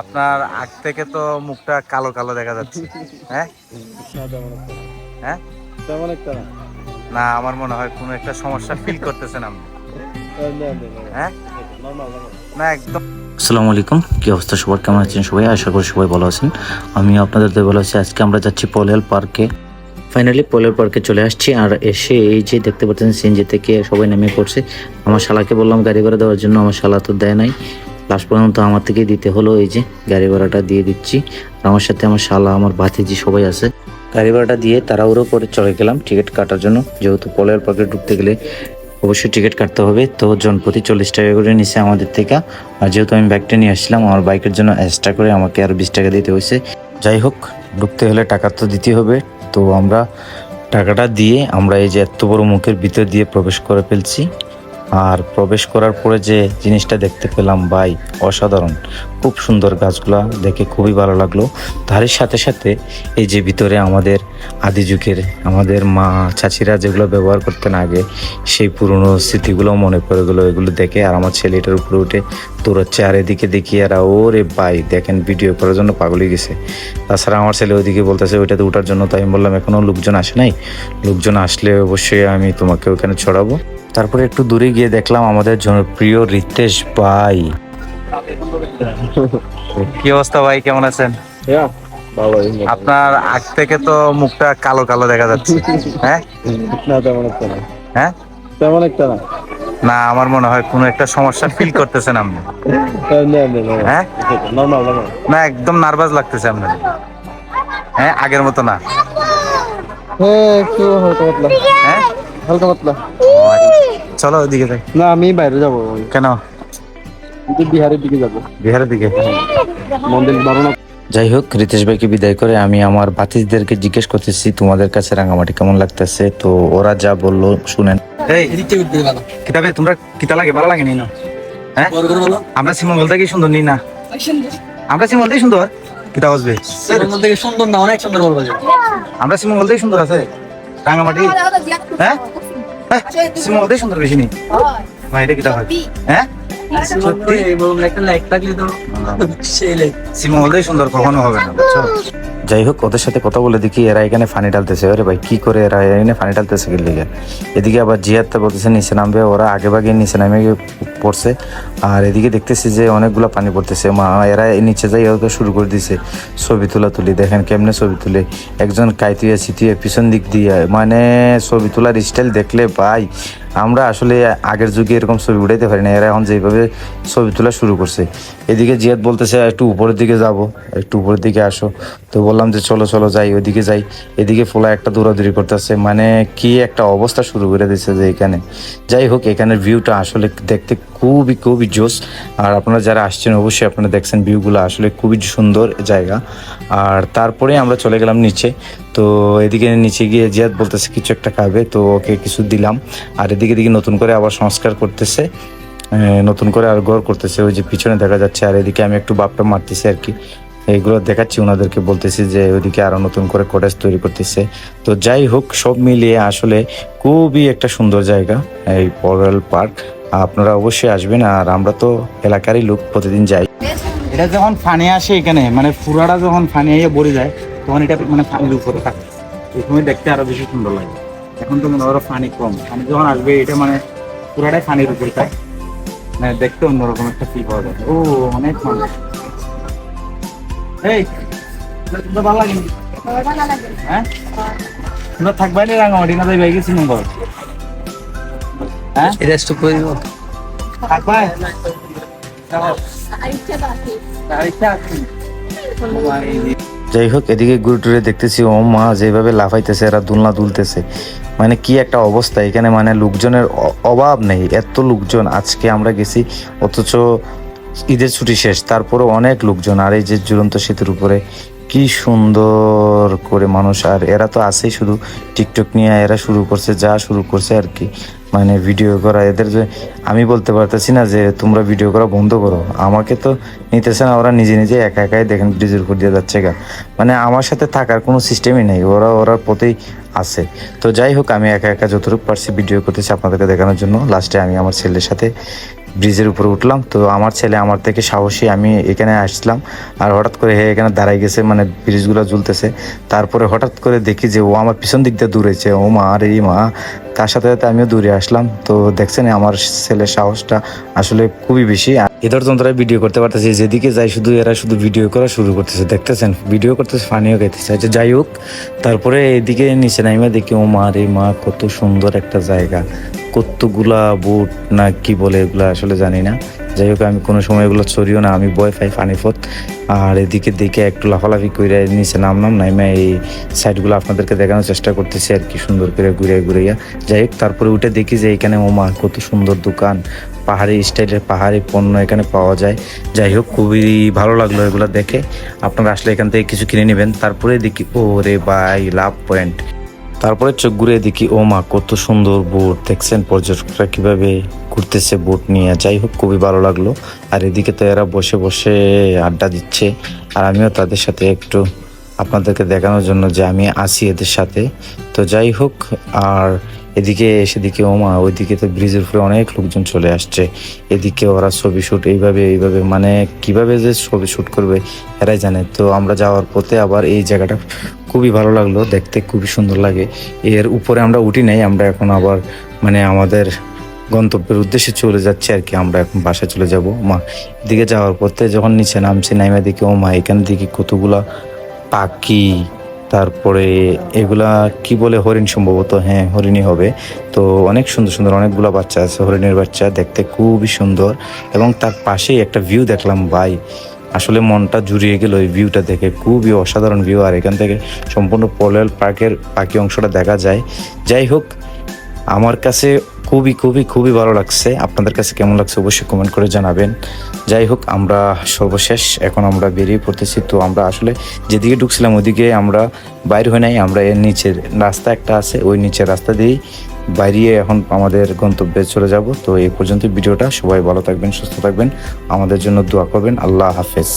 আপনার আগ থেকে তো মুখটা কালো কালো দেখা যাচ্ছে। হ্যাঁ। হ্যাঁ? না, আমার মনে হয় কোনো একটা সমস্যা ফিল করতেছেন আপনি। হ্যাঁ? না, একদম। আসসালামু আলাইকুম। কি অবস্থা সবার? কেমন আছেন সবাই? আশা করি সবাই ভালো আছেন। আমি আপনাদের দিয়ে ভালো আছি। আজকে আমরা যাচ্ছি পলেল পার্কে। ফাইনালি পলেল পার্কে চলে আসছি। আর এসে এই যে দেখতে পাচ্ছেন, সিএনজি থেকে সবাই নেমে পড়ছে। আমার শালাকে বললাম, গাড়ি ভাড়া দেওয়ার জন্য আমার শালা তো দেয় নাই। লাস্ট পর্যন্ত আমার থেকেই দিতে হলো, এই যে গাড়ি ভাড়াটা দিয়ে দিচ্ছি। আমার সাথে আমার শালা, আমার ভাতিজি সবাই আছে। গাড়ি ভাড়াটা দিয়ে তারা তাড়াহুড়ো করে চলে গেলাম, টিকিট কাটার জন্য। যেহেতু পলের পার্কে ঢুকতে গেলে অবশ্যই টিকিট কাটতে হবে, তো জনপ্রতি চল্লিশ টাকা করে নিছে আমাদের থেকে। আর যেহেতু আমি ব্যাগটা নিয়ে আসছিলাম, আমার বাইকের জন্য এক্সট্রা করে আমাকে আর বিশ টাকা দিতে হয়েছে। যাই হোক, ঢুকতে হলে টাকা তো দিতে হবে। তো আমরা টাকাটা দিয়ে আমরা এই যে এত বড় মুখের ভিতর দিয়ে প্রবেশ করে ফেলছি। আর প্রবেশ করার পরে যে জিনিসটা দেখতে পেলাম, ভাই, অসাধারণ। খুব সুন্দর গাছগুলা, দেখে খুবই ভালো লাগল। তারই সাথে সাথে এই যে ভিতরে আমাদের আদি যুগের আমাদের মা চাচিরা যেগুলো ব্যবহার করতেন আগে, সেই পুরনো স্মৃতিগুলো মনে পড়ে গেলো এগুলো দেখে। আর আমার ছেলেটার উপরে উঠে দৌড়াচ্ছে, আর এদিকে দেখি আর, ওরে ভাই, দেখেন ভিডিও করার জন্য পাগলই গেছে। তাছাড়া আমার ছেলে ওইদিকে বলতেছে, ওইটাতে ওঠার জন্য তাই আমি বললাম এখনও লোকজন আসে নাই। লোকজন আসলে অবশ্যই আমি তোমাকে ওখানে ছড়াবো। তারপরে একটু দূরে গিয়ে দেখলাম আমাদের জনপ্রিয় রিতেশ ভাই। কি অবস্থা ভাই? কেমন আছেন? হ্যাঁ আপনার আগ থেকে তো মুখটা কালো কালো দেখা যাচ্ছে। হ্যাঁ? না তেমন একটা না। হ্যাঁ? তেমন একটা না। না আমার মনে হয় কোনো একটা সমস্যা ফিল করতেছেন আপনি। হ্যাঁ? না একদম নার্ভাস লাগতেছে আপনার। হ্যাঁ আগের মতো না। হ্যাঁ একটু হালকা পাতলা। হ্যাঁ? হালকা পাতলা। চলো ওইদিকে যাই। না আমি বাইরে যাব। কেন? বিহারের দিকে যাব। বিহারের দিকে? মন্দির বারো না যাই হোক রিতেশ ভাইকে বিদায় করে আমি আমার ভাতিজদেরকে জিজ্ঞেস করতেছি তোমাদের কাছে রাঙামাটি কেমন লাগতেছে? তো ওরা যা বলল শুনেন। কিতাবে তোমরা কিতা লাগে ভালো লাগে নি না হ্যাঁ আমরা সিমঙ্গল থেকে সুন্দর নি। না আমরা সিমঙ্গল থেকে সুন্দর? কিতা বসবে সুন্দর না অনেক সুন্দর বলব আমরা সিমঙ্গল থেকে সুন্দর আছে। রাঙামাটি? হ্যাঁ? হ্যাঁ সিমঙ্গল থেকে সুন্দর বেশি নেই। ভাই এটা কিতা হয়? হ্যাঁ? সত্যি একটা লাইক থাকলে তো সেই সুন্দর, কখনো হবে না, বুঝছ? যাই হোক, ওদের সাথে কথা বলে দেখি এরা এখানে ফানি ডালতেছে আরে ভাই, কি করে এরা এখানে ফানি ডালতেছে কি লিগে? এদিকে আবার জিয়াদটা বলতেছে, নিচে নামবে, ওরা আগে ভাগে নিচে নামে পড়ছে। আর এদিকে দেখতেছি যে অনেকগুলো পানি পড়তেছে। মা, এরা নিচে যাই ওকে শুরু করে দিছে ছবি তোলা তুলি। দেখেন কেমনে ছবি তুলে। একজন কাইতুয়ে সিতুয়ে পিছন দিক দিয়ে মানে ছবি তোলার স্টাইল দেখলে ভাই আমরা আসলে আগের যুগে এরকম ছবি উঠাইতে পারি না এরা এখন যেভাবে ছবি তোলা শুরু করছে। এদিকে জিয়াদ বলতেছে, একটু উপরের দিকে যাব, একটু উপরের দিকে আসো। তো বললাম যে, চলো চলো, যাই, ওইদিকে যাই। এদিকে ফোলা একটা দৌড়াদৌড়ি করতেছে। মানে কি একটা অবস্থা শুরু করে দিচ্ছে যে এখানে। যাই হোক, এখানের ভিউটা আসলে দেখতে খুবই খুবই জোস আর আপনারা যারা আসছেন, অবশ্যই আপনারা দেখছেন ভিউগুলো। আসলে খুবই সুন্দর জায়গা। আর তারপরে আমরা চলে গেলাম নিচে। তো এদিকে নিচে গিয়ে জিয়াদ বলতেছে, কিছু একটা খাবে। তো ওকে কিছু দিলাম। আর এদিকে দিকে নতুন করে আবার সংস্কার করতেছে। নতুন করে আর গড় করতেছে। ওই যে পিছনে দেখা যাচ্ছে। আর এদিকে আমি একটু বাপটা মারতেছি আর কি। এইগুলো দেখাচ্ছি ওনাদেরকে। বলতেছি যে ওইদিকে আরও নতুন করে কটেজ তৈরি করতেছে। তো যাই হোক, সব মিলিয়ে আসলে খুবই একটা সুন্দর জায়গা। এই পরেল পার্ক আপনারা অবশ্যই আসবেন আর আমরা তো এলাকারই লোক প্রতিদিন যাই। এটা যখন ফানি আসে এখানে মানে ফুরাটা যখন ফানি আইয়ে ভরে যায়, তখন এটা মানে ফানির উপরে থাকে। এই সময় দেখতে আরও বেশি সুন্দর লাগে। এখন তো মনে করো ফানি কম। ফানি যখন আসবে, এটা মানে পুরাটাই ফানির উপরে থাকে। মানে দেখতে অন্যরকম একটা ফিল পাওয়া যায়। ও, অনেক মানুষ এই ভালো লাগে হ্যাঁ? তোমরা থাকবাই না রাঙামাটি, না যাই গেছি নম্বর হ্যাঁ? এটা একটু করে দিব থাকবাই যাই হোক এদিকে ঘুরে টুরে দেখতেছি ও মা যেভাবে লাফাইতেছে এরা দুলনা দুলতেছে। মানে কি একটা অবস্থা এখানে মানে লোকজনের অ- অভাব নেই এত লোকজন। আজকে আমরা গেছি অথচ ঈদের ছুটি শেষ তারপরে অনেক লোকজন আর এই যে ঝুলন্ত সেতুর উপরে কি সুন্দর করে মানুষ আর এরা তো আছেই শুধু টিকটক নিয়ে এরা শুরু করছে যা শুরু করছে আর কি। মানে ভিডিও করা, এদের যে আমি বলতে পারতেছি না যে তোমরা ভিডিও করা বন্ধ করো। আমাকে তো নিতেছে না, ওরা নিজে নিজে একা একাই দেখেন ব্রিজের করে দিয়ে যাচ্ছে গা। মানে আমার সাথে থাকার কোনো সিস্টেমই নেই, ওরা ওরা প্রতি আছে। তো যাই হোক, আমি একা একা যতটুকু পারছি ভিডিও করতেছি আপনাদেরকে দেখানোর জন্য। লাস্টে আমি আমার ছেলের সাথে ব্রিজের উপরে উঠলাম। তো আমার ছেলে আমার থেকে সাহসী, আমি এখানে আসলাম আর হঠাৎ করে হে এখানে দাঁড়াই গেছে মানে ব্রিজগুলো ঝুলতেছে তারপরে হঠাৎ করে দেখি যে ও আমার পিছন দিক দিয়ে দূরেছে ও মা আর এই মা। তার সাথে সাথে আমিও দূরে আসলাম। তো দেখছেন আমার ছেলের সাহসটা আসলে খুবই বেশি। এদের যন্ত্রায় ভিডিও করতে পারতেছি, যেদিকে যাই শুধু এরা শুধু ভিডিও করা শুরু করতেছে। দেখতেছেন, ভিডিও করতেছে ফানিও গাইতেছে। আচ্ছা যাই হোক, তারপরে এদিকে নিচে নাইমা দেখি, ও মা রে মা, কত সুন্দর একটা জায়গা। কতগুলা বুট না কি বলে এগুলো আসলে জানি না। যাই হোক, আমি কোনো সময় এগুলো ছড়িও না, আমি ভয় পাই ফানিফত আর এদিকে দেখে একটু লাফালাফি করে নিচে নামলাম, নাইমা এই সাইডগুলো আপনাদেরকে দেখানোর চেষ্টা করতেছি আর কি সুন্দর করে ঘুরে ঘুরিয়া যাই হোক, তারপরে উঠে দেখি যে এখানে, ওমা, কত সুন্দর দোকান। পাহাড়ি স্টাইলের পাহাড়ি পণ্য এখানে পাওয়া যায়। যাই হোক, খুবই ভালো লাগল এগুলো দেখে। আপনারা আসলে এখান থেকে কিছু কিনে নেবেন। তারপরে দেখি ও রে বাই লাভ পয়েন্ট। তারপরে চোখ ঘুরে দেখি, ও মা, কত সুন্দর বোট। দেখছেন পর্যটকরা কীভাবে ঘুরতেছে বোট নিয়ে। যাই হোক, খুবই ভালো লাগল। আর এদিকে তো এরা বসে বসে আড্ডা দিচ্ছে। আর আমিও তাদের সাথে একটু আপনাদেরকে দেখানোর জন্য যে আমি আছি এদের সাথে। তো যাই হোক, আর এদিকে, সেদিকে ওমা, ওইদিকে তো ব্রিজের উপরে অনেক লোকজন চলে আসছে। এদিকে ওরা ছবি শ্যুট এইভাবে এইভাবে মানে কীভাবে যে ছবি শ্যুট করবে, এরাই জানে। তো আমরা যাওয়ার পথে আবার এই জায়গাটা খুবই ভালো লাগল, দেখতে খুবই সুন্দর লাগে। এর উপরে আমরা উঠি নাই, আমরা এখন আবার মানে আমাদের গন্তব্যের উদ্দেশ্যে চলে যাচ্ছি আর কি, আমরা এখন বাসায় চলে যাব। মা এদিকে যাওয়ার পথে যখন নিচে নামছি, নাইমা দেখি ও মা এখানে দেখি কতগুলা পাখি তারপরে এগুলা কি বলে হরিণ সম্ভবত হ্যাঁ হরিণই হবে। তো অনেক সুন্দর সুন্দর অনেকগুলো বাচ্চা আছে, হরিণের বাচ্চা দেখতে খুবই সুন্দর। এবং তার পাশেই একটা ভিউ দেখলাম, ভাই, আসলে মনটা জুড়িয়ে গেল ওই ভিউটা দেখে, খুবই অসাধারণ ভিউ আর এখান থেকে সম্পূর্ণ পলেল পার্কের বাকি অংশটা দেখা যায়। যাই হোক, আমার কাছে খুবই খুবই খুবই ভালো লাগছে। আপনাদের কাছে কেমন লাগছে অবশ্যই কমেন্ট করে জানাবেন। যাই হোক, আমরা সর্বশেষ এখন আমরা বেরিয়ে পড়তেছি। তো আমরা আসলে যেদিকে ঢুকছিলাম ওদিকে আমরা বাইর হয়ে নাই। আমরা এর নিচের রাস্তা একটা আছে, ওই নিচের রাস্তা দিয়েই বাইরিয়ে এখন আমাদের গন্তব্যে চলে যাব। তো এই পর্যন্ত ভিডিওটা। সবাই ভালো থাকবেন, সুস্থ থাকবেন। আমাদের জন্য দোয়া করবেন। আল্লাহ হাফেজ।